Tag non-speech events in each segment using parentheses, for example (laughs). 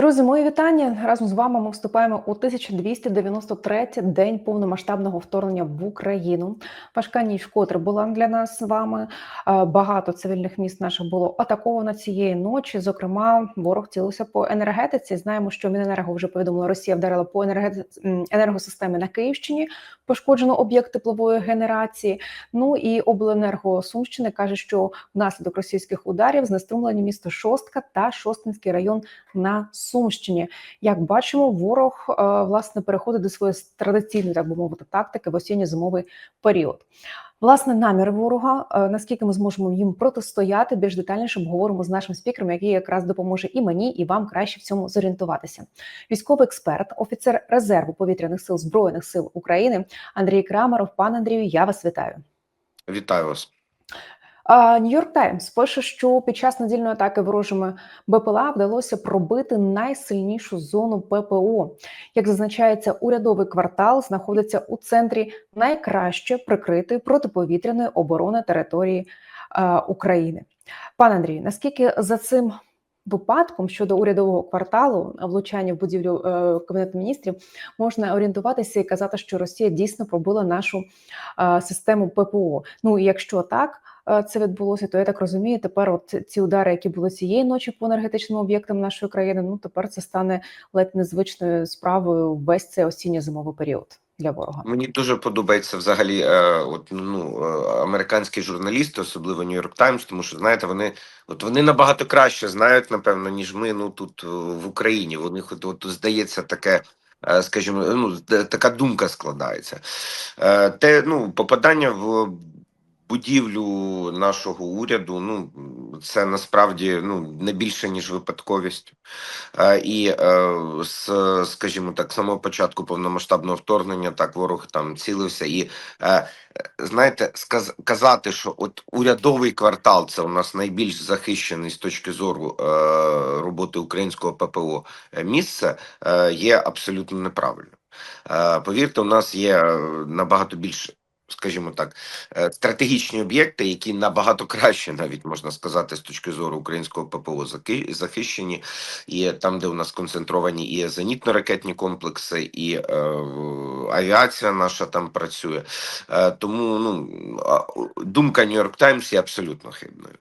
Друзі, мої вітання разом з вами. Ми вступаємо у 1293-й день повномасштабного вторгнення в Україну. Важка ніч вкотре була для нас з вами. Е, Багато цивільних міст наших було атаковано цієї ночі. Зокрема, ворог цілився по енергетиці. Знаємо, що Міненерго вже повідомило, Росія вдарила по енергет... енергосистемі на Київщині. Пошкоджено об'єкт теплової генерації. Ну і обленерго Сумщини каже, що внаслідок російських ударів знеструмлені місто Шостка та Шостинський район на Сумщині. Як бачимо, ворог е, власне переходить до своєї традиційної, так би мовити, тактики в осінньо-зимовий період. Власне, намір ворога, е, наскільки ми зможемо їм протистояти, більш детальніше обговоримо з нашим спікером, який якраз допоможе і мені, і вам краще в цьому зорієнтуватися. Військовий експерт, офіцер резерву повітряних сил збройних сил України Андрій Крамаров. Пан Андрію, я вас вітаю. Вітаю вас. Нью-Йорк Таймс пише, що під час недільної атаки ворожими БПЛА вдалося пробити найсильнішу зону ППО. Як зазначається, урядовий квартал знаходиться у центрі найкраще прикритої протиповітряної оборони території е, України. Пане Андрію, наскільки за цим випадком щодо урядового кварталу влучання в будівлю е, кабінету міністрів можна орієнтуватися і казати, що Росія дійсно пробила нашу е, систему ППО? Ну і якщо так це відбулося, то я так розумію, тепер от ці удари, які були цієї ночі по енергетичним об'єктам нашої країни, ну тепер це стане ледь незвичною справою весь цей осінньо-зимовий період для ворога. Мені дуже подобається взагалі е, от, ну, е, американські журналісти, особливо Нью-Йорк Таймс, тому що знаєте, вони от вони набагато краще знають, напевно, ніж ми ну тут е, в Україні. Них от, от здається таке. е, Скажімо, ну така думка складається. Е, Те ну попадання в будівлю нашого уряду. Ну це насправді ну не більше ніж випадковість. Е, І е, з, скажімо так, самого початку повномасштабного вторгнення так ворог там цілився. І е, знаєте, сказ, казати, що от урядовий квартал це у нас найбільш захищений з точки зору е, роботи українського ППО місце, е, є абсолютно неправильно. Повірте, у нас є набагато більше. Скажімо так, е, стратегічні об'єкти, які набагато краще, навіть можна сказати, з точки зору українського ППО захищені, і там, де у нас концентровані і зенітно-ракетні комплекси, і е, авіація наша там працює. Е, тому ну думка Нью-Йорк Таймс є абсолютно хибною.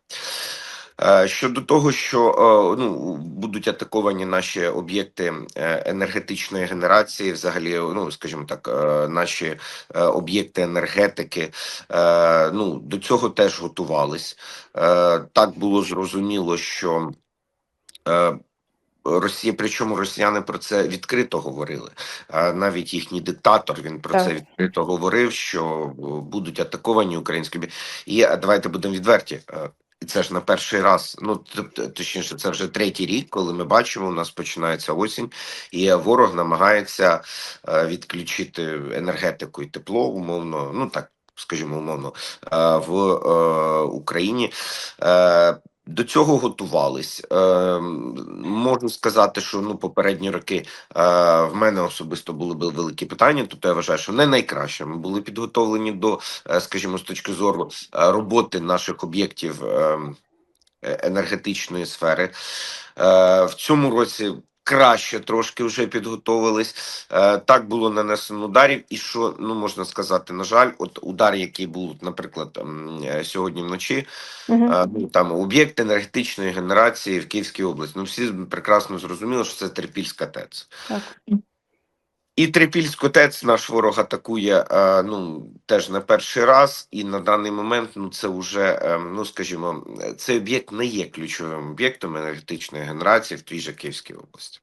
Е, Щодо того, що е, ну будуть атаковані наші об'єкти е, енергетичної генерації, взагалі, ну скажімо так, наші об'єкти енергетики, ну до цього теж готувались. Так було зрозуміло, що. Росія, причому росіяни про це відкрито говорили. Навіть їхній диктатор він про Так. це відкрито говорив, що будуть атаковані українські і давайте будемо відверті. І це ж на перший раз, ну точніше, це вже третій рік, коли ми бачимо, у нас починається осінь, і ворог намагається е, відключити енергетику і тепло, умовно, ну так скажімо, умовно, е, в е, Україні. До цього готувались. Е, можу сказати, що ну попередні роки е, в мене особисто були великі питання. Тобто я вважаю, що не найкраще. Ми були підготовлені до, е, скажімо, з точки зору е, роботи наших об'єктів е, е, енергетичної сфери. Е, в цьому році. Краще трошки вже підготовились. Е, так було нанесено ударів, і що ну можна сказати, на жаль, от удар, який був, наприклад, е, сьогодні вночі, угу. ну, там об'єкт енергетичної генерації в Київській області. Ну всі прекрасно зрозуміли, що це Терпільська ТЕЦ. Так. І Трипільську ТЕЦ наш ворог атакує е, ну теж не перший раз, і на даний момент ну це вже е, ну скажімо, цей об'єкт не є ключовим об'єктом енергетичної генерації в тій же Київській області.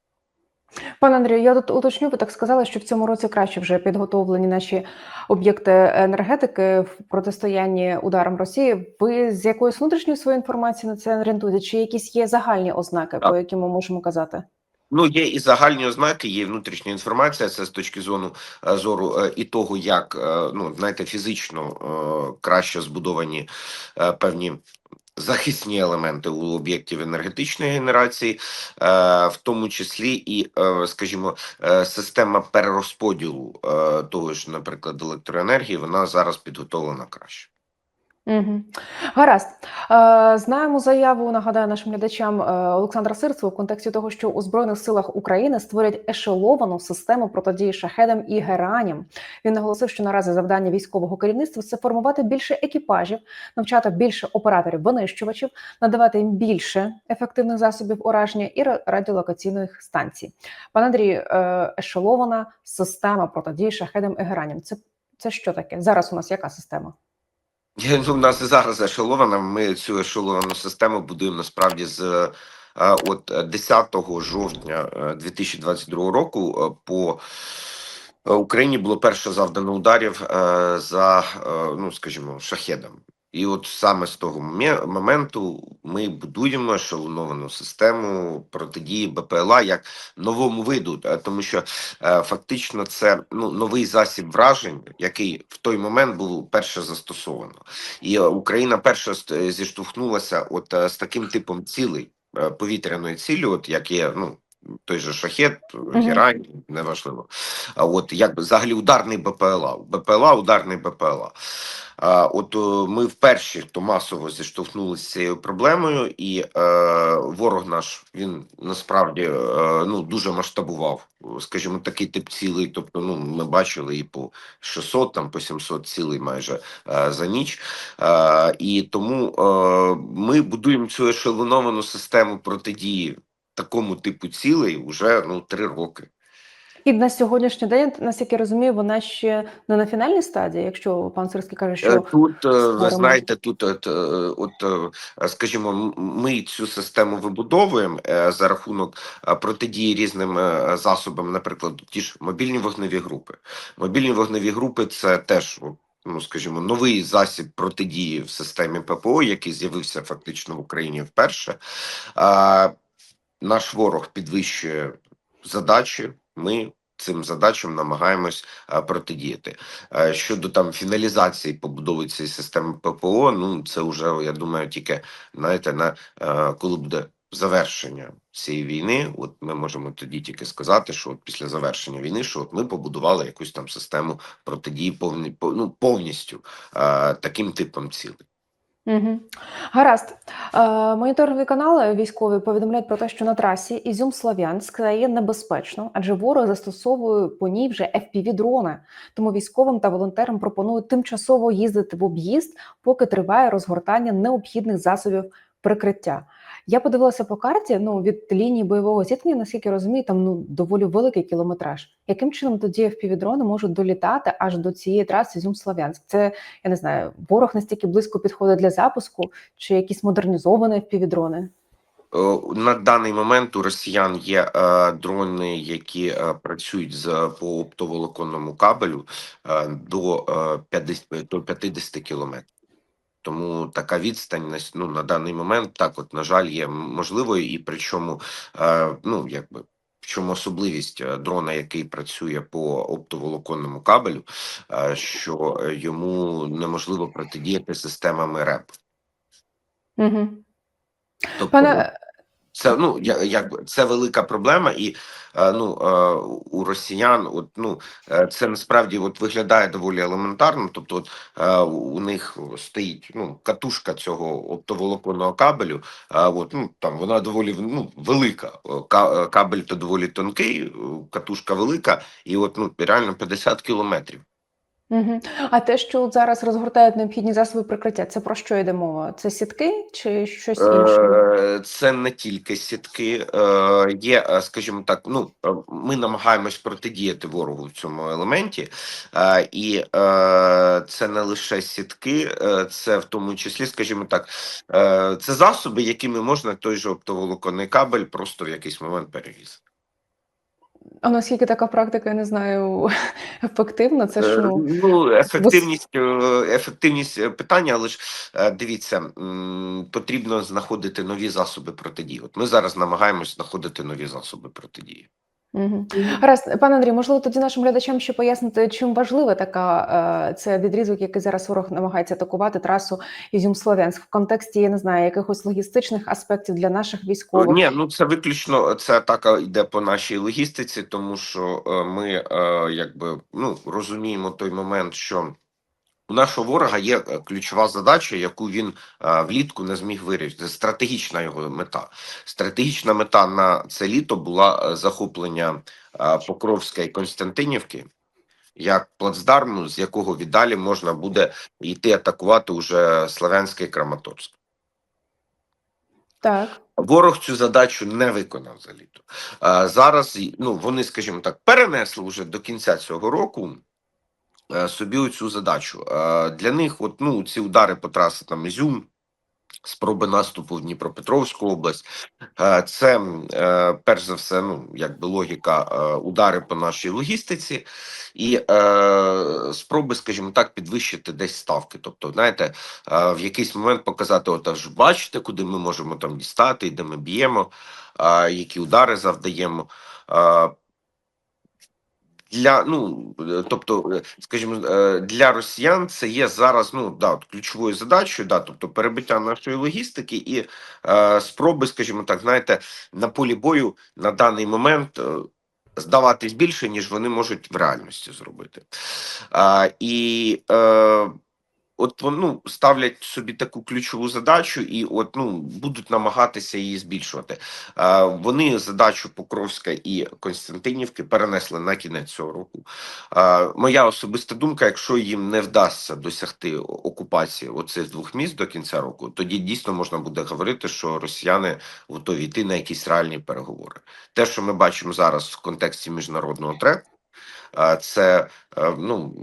Пане Андрію, я тут уточню, ви так сказали, що в цьому році краще вже підготовлені наші об'єкти енергетики в протистоянні ударам Росії. Ви з якоюсь внутрішньою своєю інформацією на це орієнтуєте? Чи якісь є загальні ознаки, по яким ми можемо казати? Ну, є і загальні ознаки, є внутрішня інформація. Це з точки зору е, зору е, і того, як е, ну знаєте, фізично краще збудовані певні. Захисні елементи у об'єктів енергетичної генерації, в тому числі і, скажімо, система перерозподілу того ж, наприклад, електроенергії, вона зараз підготовлена краще. Угу. Гаразд. Е, знаємо заяву, нагадаю нашим глядачам е, Олександра Сирцева в контексті того, що у Збройних силах України створять ешеловану систему протидії шахедам і гераням. Він наголосив, що наразі завдання військового керівництва це формувати більше екіпажів, навчати більше операторів винищувачів, надавати їм більше ефективних засобів ураження і радіолокаційних станцій. Пан Андрій, е, ешелована система протидії шахедам і гераням. Це, це що таке? Зараз у нас яка система? Ну, У нас і зараз ешелована. Ми цю ешеловану систему будуємо насправді з е, от е, 10 жовтня е, 2022 року е, по е, Україні було перше завдано ударів за, ну скажімо, шахедом. І от саме з того моменту ми будуємо ешелоновану систему протидії БПЛА як новому виду, тому що е, фактично це ну новий засіб вражень, який в той момент був перше застосовано, і Україна перша зіштовхнулася от е, з таким типом цілей е, повітряної цілі, от як є ну. Той же шахет, герань, неважливо. А от як взагалі ударний БПЛА, БПЛА, ударний БПЛА. А, от е, ми вперше хто масово зіштовхнулися з цією проблемою, і е, ворог наш він насправді е, ну дуже масштабував, скажімо, такий тип цілей. Тобто, ну ми бачили і по 600, там по 700 цілей майже е, за ніч. Е, і тому е, ми будуємо цю ешелоновану систему протидії такому типу цілей уже ну три роки. І на сьогоднішній день, наскільки я розумію, вона ще не на фінальній стадії, якщо пан Сирський каже, Е, що Тут е, ви знаєте, тут от, е, от е, скажімо, ми цю систему вибудовуємо е, за рахунок е, протидії різним е, засобам, наприклад, ті ж мобільні вогневі групи. Мобільні вогневі групи це теж. Ну, скажімо, новий засіб протидії в системі ППО, який з'явився фактично в Україні вперше. А, наш ворог підвищує задачі. Ми цим задачам намагаємось а, протидіяти. Е, Щодо там фіналізації побудови цієї системи ППО, ну це вже я думаю, тільки знаєте, на е, коли буде завершення цієї війни. От ми можемо тоді тільки сказати, що от після завершення війни, що от ми побудували якусь там систему протидії повні, по- ну, повністю е, таким типом цілей. Угу. Гаразд. Е, моніторингові канали військові повідомляють про те, що на трасі Ізюм Слов'янськ стає небезпечно, адже ворог застосовує по ній вже fpv дрони. Тому військовим та волонтерам пропонують тимчасово їздити в об'їзд, поки триває розгортання необхідних засобів прикриття. Я подивилася по карті. Ну від лінії бойового зіткнення, наскільки розумію, там ну доволі великий кілометраж. Яким чином тоді fpv дрони можуть долітати аж до цієї траси Ізюм Слов'янськ? Це я не знаю, ворог настільки близько підходить для запуску, чи якісь модернізовані впівдрони? Е, На даний момент у росіян є е, дрони, які е, працюють з по оптоволоконному кабелю е, до, е, 50, до 50 кілометрів. Тому така відстань на, ну, на даний момент так, от, на жаль, є можливою, і причому, е, ну, якби. В чому особливість е, дрона, який працює по оптоволоконному кабелю, е, що е, йому неможливо протидіяти системами РЕП. Угу. Тобто, Пане це ну я- якби це велика проблема, і е, ну е, у росіян, от ну е, це насправді от виглядає доволі елементарно. Тобто, от у них стоїть ну катушка цього оптоволоконного кабелю. А от ну там вона доволі ну велика. Ка- Кабель то доволі тонкий, катушка велика, і от ну реально 50 кілометрів. Угу. а те, що зараз розгортають необхідні засоби прикриття, це про що йде мова? Це сітки чи щось інше? Е, Це не тільки сітки, е, є, е, скажімо так, ну ми намагаємось протидіяти ворогу в цьому елементі, і це не лише сітки, це в тому числі, скажімо так, це засоби, якими можна той же оптоволоконний кабель просто в якийсь момент перерізати. А наскільки така практика, я не знаю, (laughs) ефективна? Це ж Е, ну Ну, ефективність, е, ефективність е, питання, але ж дивіться, потрібно знаходити нові засоби протидії. От ми зараз намагаємось знаходити нові засоби протидії. Угу. Гаразд, пане Андрій, можливо, тоді нашим глядачам ще пояснити, чим важлива така е, це відрізок, який зараз ворог намагається атакувати трасу Ізюм-Слов'янськ в контексті, я не знаю, якихось логістичних аспектів для наших військових. Ні, ну це виключно це атака йде по нашій логістиці, тому що е, ми е, якби ну розуміємо той момент, що У нашого ворога є е, ключова задача, яку він е, влітку не зміг вирішити. Це Стратегічна його мета. Стратегічна мета на це літо була е, захоплення Покровська і Константинівки як плацдарму, з якого віддалі можна буде йти атакувати уже Славянський Краматорськ. Так. Ворог цю задачу не виконав за літо. А, зараз ну, вони, скажімо так, перенесли вже до кінця цього року собі цю задачу. Е, Для них, от, ну, ці удари по трасі там Ізюм, спроби наступу в Дніпропетровську область. Е, Це е, перш за все, ну якби логіка, е, удари по нашій логістиці і е, спроби, скажімо так, підвищити десь ставки. Тобто, знаєте, е, в якийсь момент показати, от аж бачите, куди ми можемо там дістати, і де ми б'ємо, е, які удари завдаємо. Для ну е, тобто, е, скажімо, е, для росіян це є зараз ну да, от ключовою задачею, да, тобто перебиття нашої логістики і е, спроби, скажімо так, знаєте, на полі бою на даний момент. Здаватись більше, ніж вони можуть в реальності зробити. А, і е, от ну, ставлять собі таку ключову задачу, і от ну будуть намагатися її збільшувати. Е, вони задачу Покровська і Константинівки перенесли на кінець цього року. Е, моя особиста думка: якщо їм не вдасться досягти окупації оцих двох міст до кінця року, тоді дійсно можна буде говорити, що росіяни готові йти на якісь реальні переговори. Те, що ми бачимо зараз в контексті міжнародного треку, це е, ну.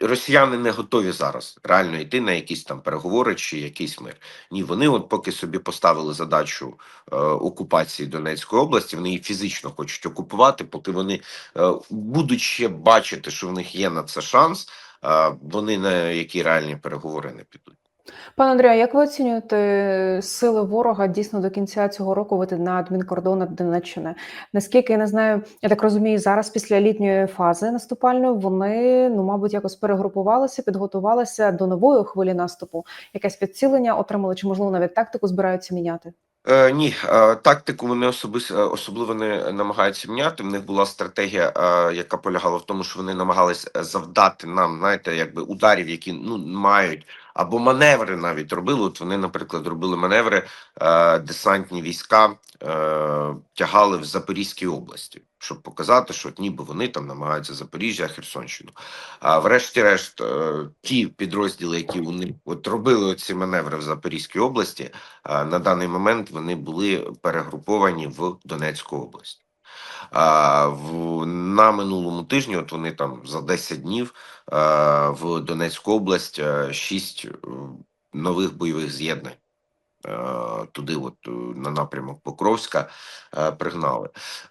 Росіяни не готові зараз реально йти на якісь там переговори чи якийсь мир. Ні, вони, от поки собі поставили задачу е, окупації Донецької області, вони її фізично хочуть окупувати, поки вони е, будуть ще бачити, що в них є на це шанс, е, вони на які реальні переговори не підуть. Пане Андрію, як ви оцінюєте сили ворога дійсно до кінця цього року вийти на адмінкордони Донеччини? Наскільки я не знаю, я так розумію, зараз після літньої фази наступальної вони ну, мабуть, якось перегрупувалися, підготувалися до нової хвилі наступу. Якесь підцілення отримали, чи можливо навіть тактику збираються міняти? Е, ні, е, тактику вони особис, е, особливо не намагаються міняти. В них була стратегія, е, яка полягала в тому, що вони намагались е, завдати нам, знаєте, якби ударів, які ну мають або маневри навіть робили. От вони, наприклад, робили маневри, е, десантні війська е, тягали в Запорізькій області, щоб показати, що от ніби вони там намагаються Запоріжжя, Херсонщину. А врешті-решт, е, ті підрозділи, які вони от робили ці маневри в Запорізькій області, е, на даний момент вони були перегруповані в Донецьку область. В на минулому тижні, от вони там за 10 днів е, в Донецьку область е, шість е, нових бойових з'єднань. е, Туди, от е, на напрямок Покровська, е, пригнали.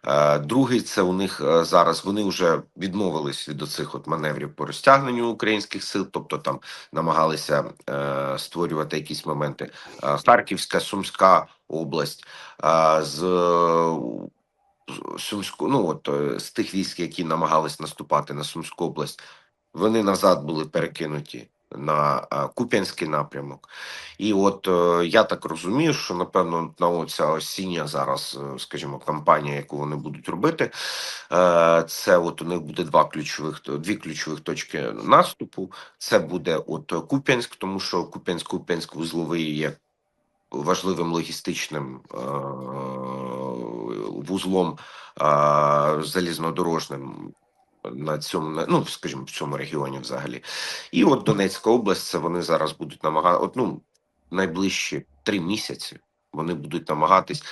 Е, Другий це у них е, зараз. Вони вже відмовились від оцих от маневрів по розтягненню українських сил, тобто там намагалися е, створювати якісь моменти. Е, Харківська, Сумська область е, з Сумську, ну от е, з тих військ, які намагались наступати на Сумську область, вони назад були перекинуті на е, Куп'янський напрямок. І от е, я так розумію, що напевно на оця осіння зараз, скажімо, кампанія, яку вони будуть робити, це от у них буде два ключових дві ключових точки наступу. Це буде от Куп'янськ, тому що Куп'янськ, Куп'янськ вузловий є важливим логістичним вузлом е, залізнодорожним на цьому, ну скажімо, в цьому регіоні взагалі. І от Донецька область, це вони зараз будуть намагати, ну, найближчі три місяці вони будуть намагатись.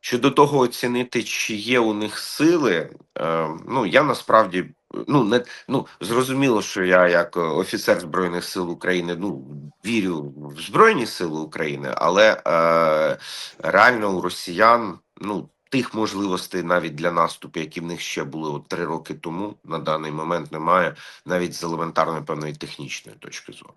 Щодо того оцінити, чи є у них сили, е, ну я насправді ну не ну зрозуміло, що я як офіцер збройних сил України ну вірю в збройні сили України, але е, реально у росіян ну тих можливостей навіть для наступу, які в них ще були от три роки тому, на даний момент немає, навіть з елементарної певної технічної точки зору.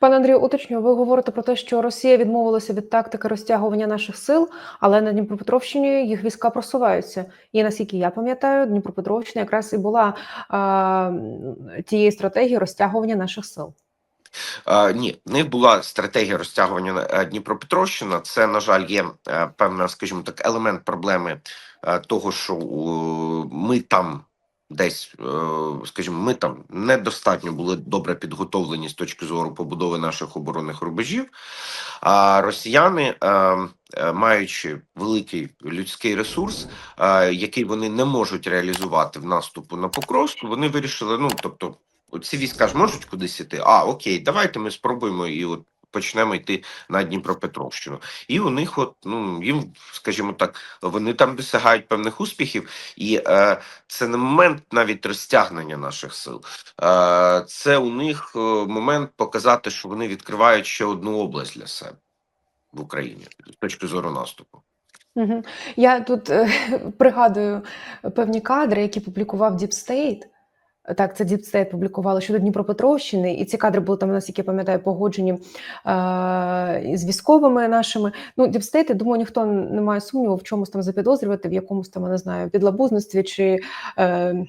Пане Андрію, уточню, ви говорите про те, що Росія відмовилася від тактики розтягування наших сил, але на Дніпропетровщині їх війська просуваються. І наскільки я пам'ятаю, Дніпропетровщина якраз і була а, м, тією стратегією розтягування наших сил. Е, ні, них була стратегія розтягування е, Дніпропетровщина. Це, на жаль, є е, певна, скажімо так, елемент проблеми е, того, що ми там десь, скажімо, ми там недостатньо були добре підготовлені з точки зору побудови наших оборонних рубежів. А росіяни, маючи великий людський ресурс, який вони не можуть реалізувати в наступу на Покровську, вони вирішили: ну тобто, ці війська ж можуть кудись іти. А окей, давайте ми спробуємо і от. Почнемо йти на Дніпропетровщину, і у них, от ну їм, скажімо так, вони там досягають певних успіхів, і е, це не момент навіть розтягнення наших сил. Е, це у них е, момент показати, що вони відкривають ще одну область для себе в Україні з точки зору наступу. Я тут е, пригадую певні кадри, які публікував State. Так, це State публікували щодо Дніпропетровщини, і ці кадри були там, наскільки я пам'ятаю, погоджені е, з військовими нашими. Ну, State, я думаю, ніхто не має сумніву в чомусь там запідозрювати, в якомусь там, я не знаю, підлабузництві чи е,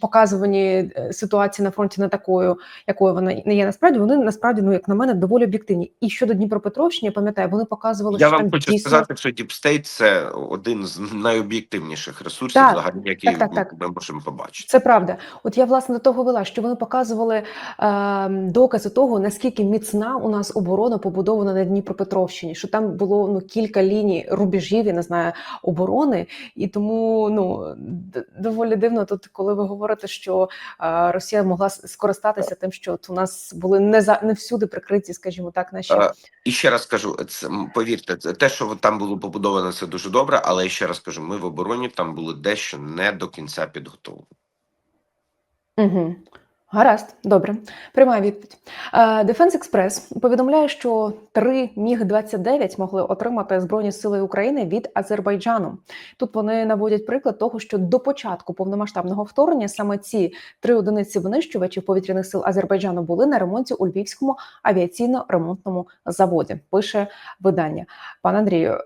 показуванні е, ситуації на фронті не такою, якою вона не є насправді. Вони насправді, ну як на мене, доволі об'єктивні. І щодо Дніпропетровщини, я пам'ятаю, вони показували, Я що вам там хочу дійсно... сказати, що State – це один з найоб'єктивніших ресурсів, Так, взагалі, які так, так, так. ми можемо побачити. Це правда. От я власне до того вела, що вони показували е, докази того, наскільки міцна у нас оборона побудована на Дніпропетровщині, що там було ну кілька ліній рубежів, я не знаю, оборони, і тому ну доволі дивно тут, коли ви говорите, що е, Росія могла скористатися тим, що от у нас були не за не всюди прикриті, скажімо так, наші Е, І ще раз кажу, це повірте, це те, що там було побудовано, це дуже добре. Але ще раз кажу, ми в обороні там були дещо не до кінця підготовлені. Угу. Гаразд, добре, приймаю відповідь. Е, Defense Express повідомляє, що три міг 29 могли отримати збройні сили України від Азербайджану. Тут вони наводять приклад того, що до початку повномасштабного вторгнення саме ці три одиниці винищувачів повітряних сил Азербайджану були на ремонті у Львівському авіаційно-ремонтному заводі. Пише видання. Пан Андрію,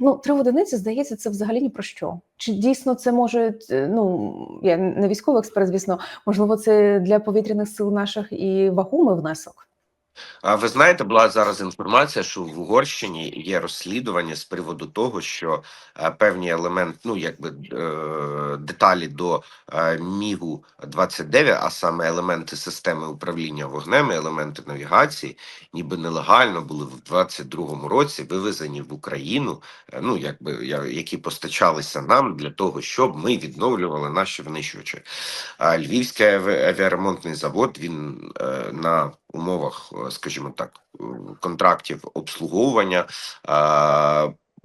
ну три одиниці здається, це взагалі ні про що. Чи дійсно це може е, ну я не військовий експерт, звісно, можливо, це для повітряних сил наших і вагомий внесок. А ви знаєте, була зараз інформація, що в Угорщині є розслідування з приводу того, що е, певні елементи, ну якби е, деталі до е, Мігу 29 а саме елементи системи управління вогнем, елементи навігації, ніби нелегально були в 22-му році вивезені в Україну, ну якби які постачалися нам для того, щоб ми відновлювали наші винищувачі. А Львівський авіаремонтний завод він на умовах, е, скажімо так, е, контрактів обслуговування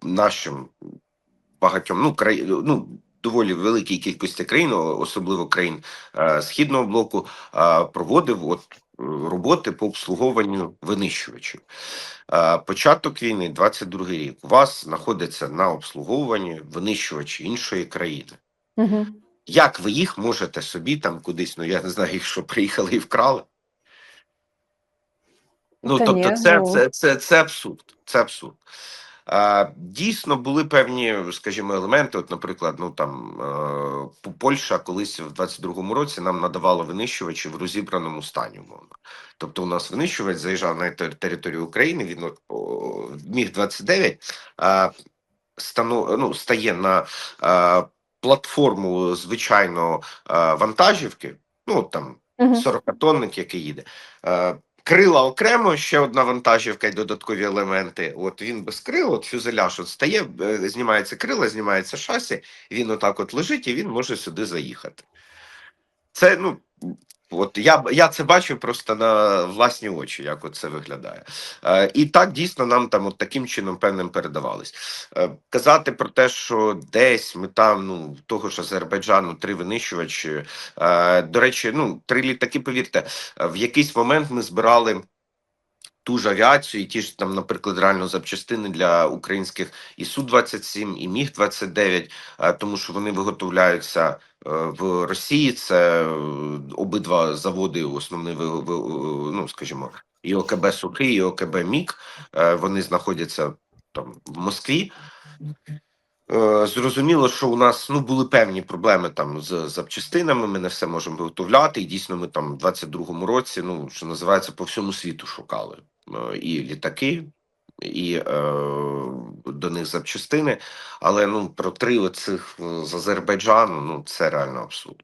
нашим багатьом ну край, ну. Доволі великій кількості країн, особливо країн е, східного блоку, проводив от роботи по обслуговуванню винищувачів. Початок війни, 22 рік. У вас знаходиться на обслуговуванні винищувачі іншої країни. Угу. Як ви їх можете собі там кудись, ну я не знаю, їх що приїхали і вкрали? Ну, Та тобто, ні, це, ну. це, це, це абсурд. Це абсурд. А, дійсно, були певні, скажімо, елементи. От, наприклад, ну там е, Польща колись в 22-му році нам надавала винищувачі в розібраному стані, умовно. Тобто, у нас винищувач заїжджав на територію України, він от, міг 29 а, стану, ну, стає на а, платформу звичайно а, вантажівки, ну там Угу. 40-тонник, який їде. Е, Крила окремо, ще одна вантажівка і додаткові елементи. От він без крил, от фюзеляж от стає, е, знімається крила, знімається шасі, він отак от лежить і він може сюди заїхати. Це, ну, от я, я це бачив просто на власні очі, як це виглядає. Е, і так дійсно нам там от таким чином певним передавались. Е, казати про те, що десь ми там, ну, того ж Азербайджану, три винищувачі, Е, До речі, ну три літаки, повірте, в якийсь момент ми збирали ту ж авіацію, і ті ж там, наприклад, реально запчастини для українських і су 27 і міг 29 е, тому що вони виготовляються в Росії. Це е, обидва заводи, основний ви- ну скажімо, і ОКБ Сухий, і ОКБ Мік. Е, Вони знаходяться там в Москві. Е, Зрозуміло, що у нас ну були певні проблеми там з запчастинами. Ми не все можемо виготовляти. І дійсно, ми там в 22-му році, ну що називається, по всьому світу шукали Е, і літаки, і е, до них запчастини. Але ну про три оцих е, з Азербайджану, ну це реально абсурд.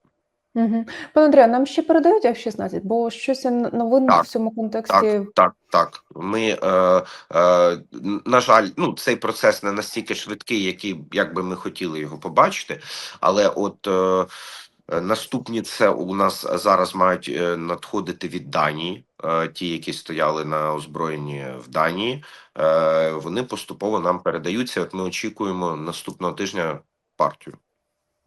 Мгм. Пане Андрію, нам ще передають F-16, бо щось новин Так, в цьому контексті. так, так. Ми, е, е, на жаль, ну цей процес не настільки швидкий, який як би ми хотіли його побачити. Але от е, наступні це у нас зараз мають е, надходити від Данії, ті, які стояли на озброєнні в Данії. Е, вони поступово нам передаються. От ми очікуємо наступного тижня партію.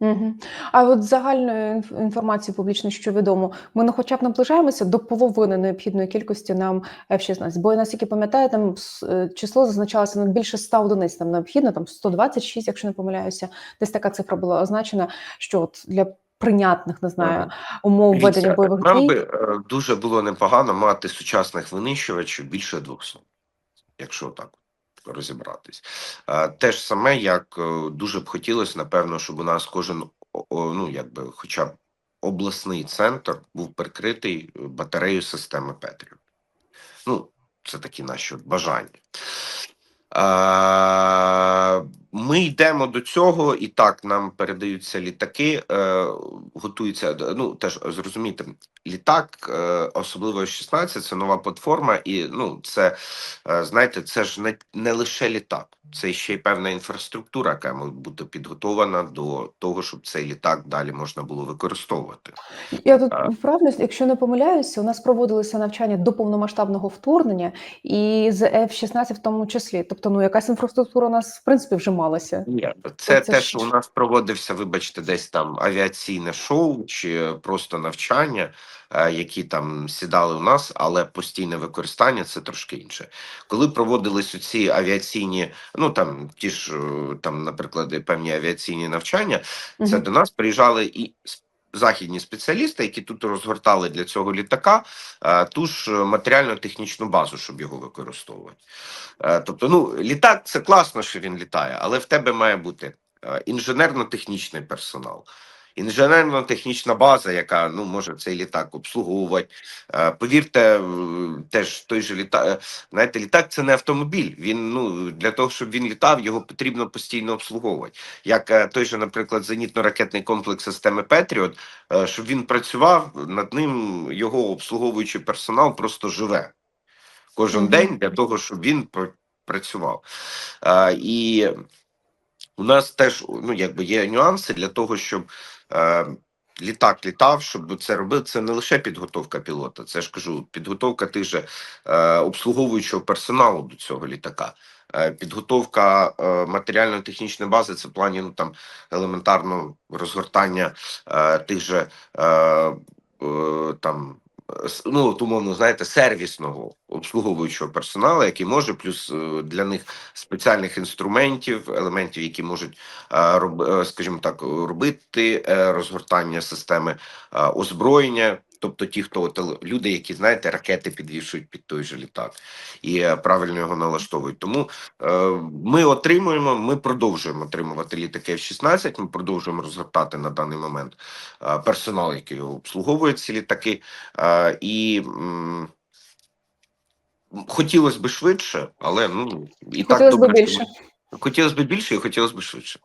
Мгм. А от загальної інф- інформації публічної, що відомо, ми ну, хоча б наближаємося до половини необхідної кількості нам F-16. Бо я наскільки пам'ятаю, там е, число зазначалося на більше 100 одиниць там необхідно, там 126, якщо не помиляюся. Десь така цифра була означена, що от для прийнятних, не знаю, умов ведення бойових нам дій. би е, дуже було непогано мати сучасних винищувачів більше 200, якщо так розібратись. Е, Те ж саме, як е, дуже б хотілося, напевно, щоб у нас кожен, ну якби, хоча б обласний центр був прикритий батареєю системи Петрів. Ну, це такі наші бажання. Ми йдемо до цього, і так нам передаються літаки, е, готуються. Ну теж зрозуміти, літак, е, особливо 16 це нова платформа, і ну це е, знаєте, це ж не, не лише літак, це ще й певна інфраструктура, яка має бути підготована до того, щоб цей літак далі можна було використовувати. Я тут вправлюсь, якщо не помиляюся, у нас проводилися навчання до повномасштабного вторгнення і з F-16 в тому числі. Тобто, ну якась інфраструктура у нас в принципі вже малася. Ні, це Оце те, ж- що у нас проводився, вибачте, десь там авіаційне шоу чи просто навчання, е, які там сідали у нас, але постійне використання це трошки інше. Коли проводились ці авіаційні, ну там ті ж е, там, наприклад, певні авіаційні навчання, це угу. до нас приїжджали і західні спеціалісти, які тут розгортали для цього літака е, ту ж матеріально-технічну базу, щоб його використовувати. Е, Тобто, ну, літак це класно, що він літає, але в тебе має бути е, інженерно-технічний персонал. Інженерно-технічна база, яка ну може цей літак обслуговувати. Е, Повірте, е, теж той же літак. е, Знаєте, літак це не автомобіль. Він ну для того, щоб він літав, його потрібно постійно обслуговувати. Як той же, наприклад, зенітно-ракетний комплекс системи Петріот, щоб він працював над ним, його обслуговуючий персонал просто живе кожен день для того, щоб він працював. А, і у нас теж ну, якби є нюанси для того, щоб е, літак літав, щоб це робив. Це не лише підготовка пілота, це ж кажу, підготовка тих же е, обслуговуючого персоналу до цього літака. Е, Підготовка е, матеріально-технічної бази це в плані ну там елементарно розгортання е, тих же е, е, там ну, от, умовно, знаєте, сервісного обслуговуючого персоналу, який може, плюс е, для них спеціальних інструментів, елементів, які можуть, е, е, скажімо так, робити розгортання системи озброєння. Тобто ті, хто от, люди, які знаєте, ракети підвішують під той же літак і е, правильно його налаштовують. Тому е, ми отримуємо, ми продовжуємо отримувати літаки F-16, Ми продовжуємо розгортати на даний момент е, персонал, який обслуговує ці літаки. Е, і м, хотілося б швидше, але ну і так Хотілося б добре. більше. Хотілося б більше і хотілося б швидше.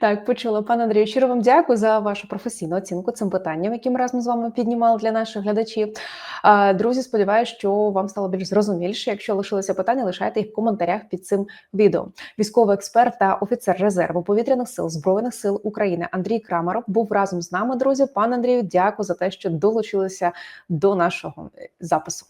Так, почула. Пане Андрію, щиро вам дякую за вашу професійну оцінку цим питанням, які ми разом з вами піднімали для наших глядачів. Друзі, сподіваюся, що вам стало більш зрозуміліше. Якщо лишилися питання, лишайте їх в коментарях під цим відео. Військовий експерт та офіцер резерву повітряних сил збройних сил України Андрій Крамаров був разом з нами. Друзі, пане Андрію, дякую за те, що долучилися до нашого запису.